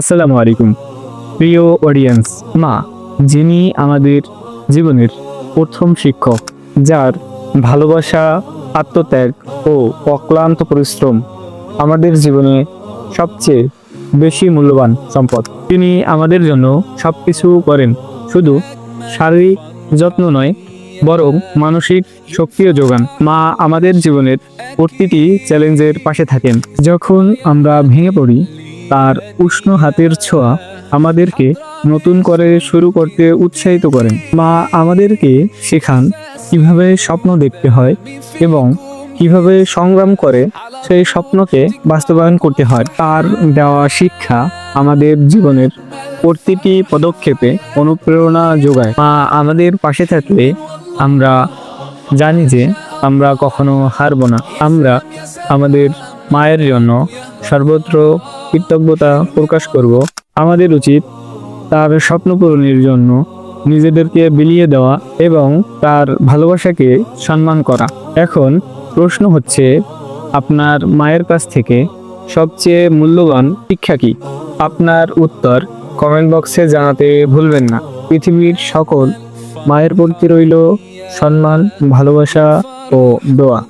আসসালামু আলাইকুম। প্রিয় অডিয়েন্স মা, যিনি আমাদের জীবনের প্রথম শিক্ষক, যার ভালোবাসা, আত্মত্যাগ ও অক্লান্ত পরিশ্রম আমাদের জীবনে সবচেয়ে বেশি মূল্যবান সম্পদ। তিনি আমাদের জন্য সব কিছু করেন, শুধু শারীরিক যত্ন নয়, বরং মানসিক শক্তিও যোগান। মা আমাদের জীবনের প্রতিটি চ্যালেঞ্জের পাশে থাকেন। যখন আমরা ভেঙে পড়ি তার উষ্ণ হাতের ছোঁয়া আমাদেরকে নতুন করে শুরু করতে উৎসাহিত করেন। মা আমাদেরকে শেখান কীভাবে স্বপ্ন দেখতে হয় এবং কীভাবে সংগ্রাম করে সেই স্বপ্নকে বাস্তবায়ন করতে হয়। তার দেওয়া শিক্ষা আমাদের জীবনের প্রতিটি পদক্ষেপে অনুপ্রেরণা যোগায়। মা আমাদের পাশে থাকলে আমরা জানি যে আমরা কখনো হারবো না। আমরা আমাদের মায়ের জন্য সর্বত্র কৃতজ্ঞতা প্রকাশ করব। আমাদের উচিত তার স্বপ্ন পূরণের জন্য নিজেদেরকে বিলিয়ে দেওয়া এবং তার ভালোবাসাকে সম্মান করা। এখন প্রশ্ন হচ্ছে, আপনার মায়ের কাছ থেকে সবচেয়ে মূল্যবান শিক্ষা কি? আপনার উত্তর কমেন্ট বক্সে জানাতে ভুলবেন না। পৃথিবীর সকল মায়ের প্রতি রইল সম্মান, ভালোবাসা ও দোয়া।